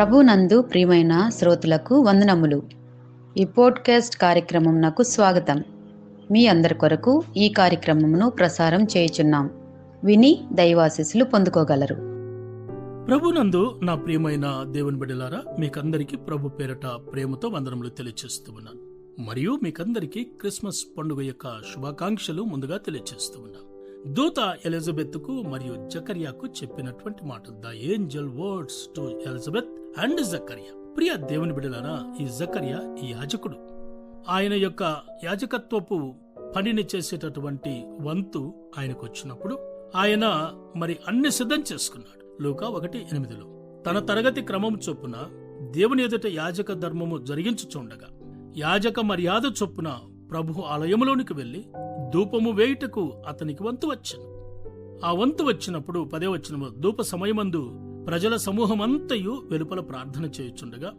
ప్రభునందు ప్రియమైన శ్రోతలకు వందనములు. ఈ పోడ్కాస్ట్ కార్యక్రమం నాకు స్వాగతం. మీ అందరి కొరకు ఈ కార్యక్రమమును ప్రసారం చేయుచున్నాం. విని దైవాశీస్సులు పొందుకోగలరు. ప్రభునందు నా ప్రియమైన దేవుని బిడ్డలారా మీకందరికీ ప్రభు పేరట ప్రేమతో వందనములు తెలియచేస్తూ ఉన్నాను. మరియు మీకందరికీ క్రిస్మస్ పండుగ యొక్క శుభాకాంక్షలు ముందుగా తెలియచేస్తూ ఉన్నాను. దూత ఎలిజబెత్కు మరియు జకర్యాకు చెప్పినటువంటి మాట the angel words to Elizabeth and Zechariah. ప్రియ దేవుని బిడ్డలారా ఈ జకరియా ఈ యాజకుడు. ఆయన యొక్క యాజకత్వపు పనిని చేసేటటువంటి వంతు ఆయనకు వచ్చినప్పుడు ఆయన మరి అన్ని సిద్ధం చేసుకున్నాడు. లూకా ఒకటి ఎనిమిదిలో. తన తరగతి క్రమం చొప్పున దేవుని ఎదుట యాజక ధర్మము జరిగించుచుండగా యాజక మర్యాద చొప్పున ప్రభు ఆలయములోనికి వెళ్ళి ధూపము వేయుటకు అతనికి వంతు వచ్చను ఆ వంతు వచ్చినప్పుడు పదే వచ్చిన ధూప సమయమందు ప్రజల సమూహమంతయు వెలుపల ప్రార్థన చేయుచుండగా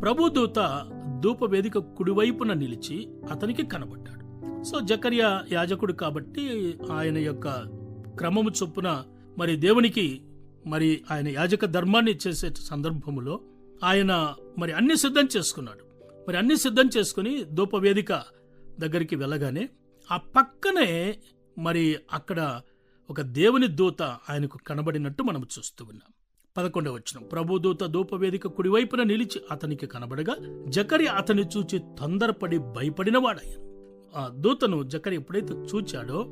ప్రభు దూత ధూప వేదిక కుడివైపున నిలిచి అతనికి కనబడ్డాడు. సో జకర్యా యాజకుడు కాబట్టి ఆయన యొక్క క్రమము చొప్పున మరి దేవునికి మరి ఆయన యాజక ధర్మాన్ని చేసే సందర్భములో ఆయన మరి అన్ని సిద్ధం చేసుకున్నాడు. మరి అన్ని సిద్ధం చేసుకుని ధూపవేదిక దగ్గరికి వెళ్ళగానే ఆ పక్కనే మరి అక్కడ ఒక దేవుని దూత ఆయనకు కనబడినట్టు మనం చూస్తూ ఉన్నాం. పదకొండవ వచ్చిన ప్రభుదూత ధూపవేదిక కుడివైపున నిలిచి అతనికి కనబడగా జకరి అతని చూచి తొందరపడి భయపడినవాడయ్యాను ఆ దూతను జకరి ఎప్పుడైతే చూచాడో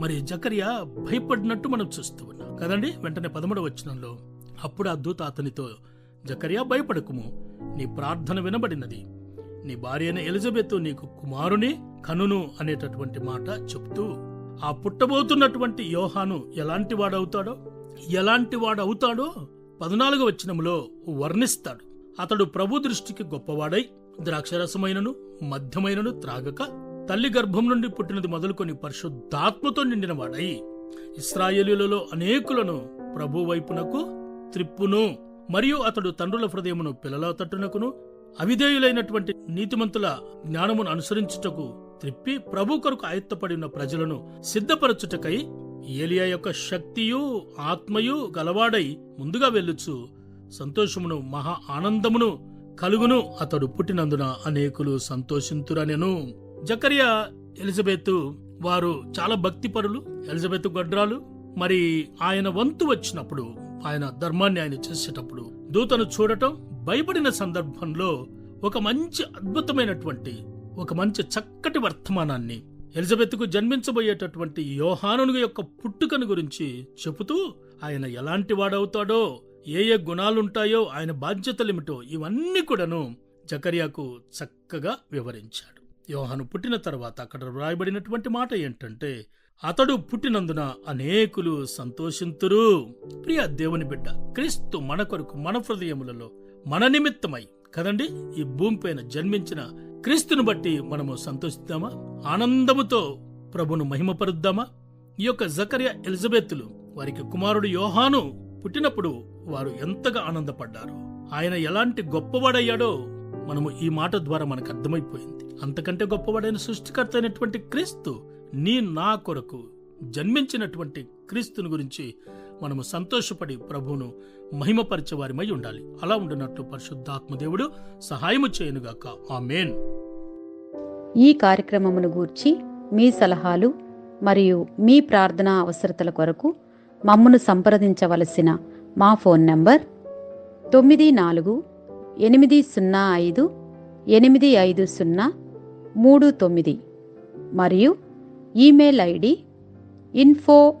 మరి జకరియా భయపడినట్టు మనం చూస్తూ ఉన్నాం. కదండి? వెంటనే పదమూడవ వచనంలో అప్పుడు ఆ దూత అతనితో జకరియా భయపడకుము. నీ ప్రార్థన వినబడినది. నీ భార్య అయిన ఎలిజబెత్ నీకు కుమారుని కనును అనేటటువంటి మాట చెప్తూ ఆ పుట్టబోతున్నటువంటి యోహాను ఎలాంటి వాడవుతాడో? ఎలాంటి వాడవుతాడో? పద్నాలుగు వచనములో వర్ణిస్తాడు. అతడు ప్రభు దృష్టికి గొప్పవాడై ద్రాక్షరసమైనను మధ్యమైనను త్రాగక తల్లి గర్భం నుండి పుట్టినది మొదలుకొని పరిశుద్ధాత్మతో నిండిన వాడై ఇస్రాయేలీలలో అనేకులను ప్రభు వైపునకు త్రిప్పును మరియు అతడు తండ్రుల హృదయమును పిల్లల తట్టునకును అవిధేయులైనటువంటి నీతిమంతుల జ్ఞానమును అనుసరించుటకు త్రిప్పి ప్రభు కొరకు ఆయత్తపడిన ప్రజలను సిద్ధపరచుటకై ఏలియా యొక్క శక్తియు ఆత్మయు గలవాడై ముందుగా వెళ్ళుచు. సంతోషమును మహా ఆనందమును కలుగును. అతడు పుట్టినందున అనేకులు సంతోషింతురనెను. జకరియా ఎలిజబెత్ వారు చాలా భక్తిపరులు ఎలిజబెత్ గడ్రాలు. మరి ఆయన వంతు వచ్చినప్పుడు ఆయన ధర్మాన్ని ఆయన చేసేటప్పుడు దూతను చూడటం భయపడిన సందర్భంలో ఒక మంచి అద్భుతమైనటువంటి ఒక మంచి చక్కటి వర్తమానాన్ని ఎలిజబెత్కు జన్మించబోయేటటువంటి యోహానును యొక్క పుట్టుకను గురించి చెబుతూ ఆయన ఎలాంటి వాడవుతాడో ఏ ఏ గుణాలుంటాయో ఆయన బాధ్యతలేమిటో ఇవన్నీ కూడాను జకర్యాకు చక్కగా వివరించాడు. యోహాను పుట్టిన తర్వాత అక్కడ వ్రాయబడినటువంటి మాట ఏంటంటే అతడు పుట్టినందున అనేకులు సంతోషింతురు. ప్రియ దేవుని బిడ్డ క్రీస్తు మన కొరకు మన హృదయములలో మన నిమిత్తమై కదండి? ఈ భూమిపైన జన్మించిన క్రీస్తును బట్టి మనము సంతోషిద్దామా? ఆనందముతో ప్రభును మహిమపరుద్దామా? ఈ యొక్క జకర్య ఎలిజబెత్లు వారికి కుమారుడు యోహాను పుట్టినప్పుడు వారు ఎంతగా ఆనందపడ్డారు. ఆయన ఎలాంటి గొప్పవాడయ్యాడో మనము ఈ మాట ద్వారా మనకు అర్థమైపోయింది. అంతకంటే గొప్పవాడైన సృష్టికర్త అయినటువంటి క్రీస్తు నీ నా కొరకు జన్మించినటువంటి క్రీస్తుని గురించి మనము సంతోషపడి ప్రభువును మహిమపరిచేవారిమై ఉండాలి. అలా ఉండినట్లు పరిశుద్ధాత్మదేవుడు సహాయము చేయనుగాక. ఆమెన్. ఈ కార్యక్రమమును గూర్చి మీ సలహాలు మరియు మీ ప్రార్థనా అవసరతల కొరకు మమ్మను సంప్రదించవలసిన మా ఫోన్ నంబర్ తొమ్మిది నాలుగు ఎనిమిది సున్నా ఐదు ఎనిమిది ఐదు సున్నా మూడు తొమ్మిది మరియు email ID info